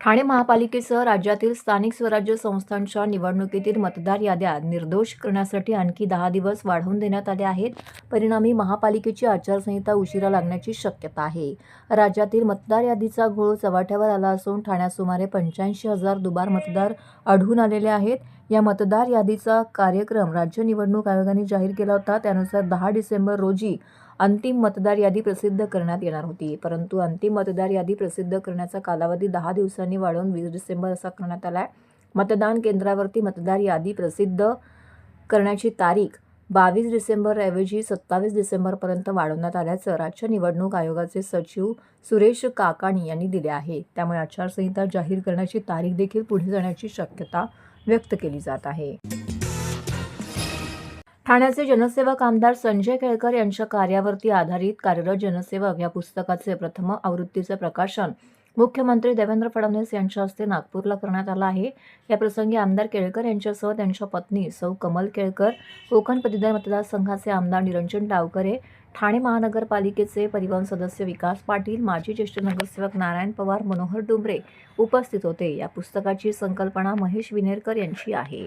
ठाणे महापालिकेसह राज्यातील स्थानिक स्वराज्य संस्थांच्या निवडणुकीतील मतदार याद्या निर्दोष करण्यासाठी आणखी दहा दिवस वाढवून देण्यात आले आहेत. परिणामी महापालिकेची आचारसंहिता उशिरा लागण्याची शक्यता आहे. राज्यातील मतदार यादीचा घोळ चव्हाट्यावर आला असून ठाण्यात सुमारे पंच्याऐंशी हजार दुबार मतदार आढळून आलेले आहेत. या मतदार यादीचा कार्यक्रम राज्य निवडणूक आयोगाने जाहीर केला होता. त्यानुसार दहा डिसेंबर रोजी अंतिम मतदार यादी प्रसिद्ध करण्यात येणार होती. परंतु अंतिम मतदार यादी प्रसिद्ध करण्याचा कालावधी दहा दिवसांनी वाढवून वीस डिसेंबर असा करण्यात आला आहे मतदान केंद्रावरती मतदार यादी प्रसिद्ध करण्याची तारीख बावीस डिसेंबरऐवजी सत्तावीस डिसेंबरपर्यंत वाढवण्यात आल्याचं राज्य निवडणूक आयोगाचे सचिव सुरेश काकाणी यांनी दिले आहे. त्यामुळे आचारसंहिता जाहीर करण्याची तारीख देखील पुढे जाण्याची शक्यता व्यक्त केली जात आहे. ठाण्याचे जनसेवक आमदार संजय केळकर यांच्या कार्यावरती आधारित कार्यरत जनसेवक या पुस्तकाचे प्रथम आवृत्तीचे प्रकाशन मुख्यमंत्री देवेंद्र फडणवीस यांच्या हस्ते नागपूरला करण्यात आलं आहे. या प्रसंगी आमदार केळकर यांच्यासह त्यांच्या पत्नी सौ कमल केळकर कोकण पदवीधर मतदारसंघाचे आमदार निरंजन डावकरे ठाणे महानगरपालिकेचे परिवहन सदस्य विकास पाटील माजी ज्येष्ठ नगरसेवक नारायण पवार मनोहर डुंबरे उपस्थित होते. या पुस्तकाची संकल्पना महेश विनेरकर यांची आहे.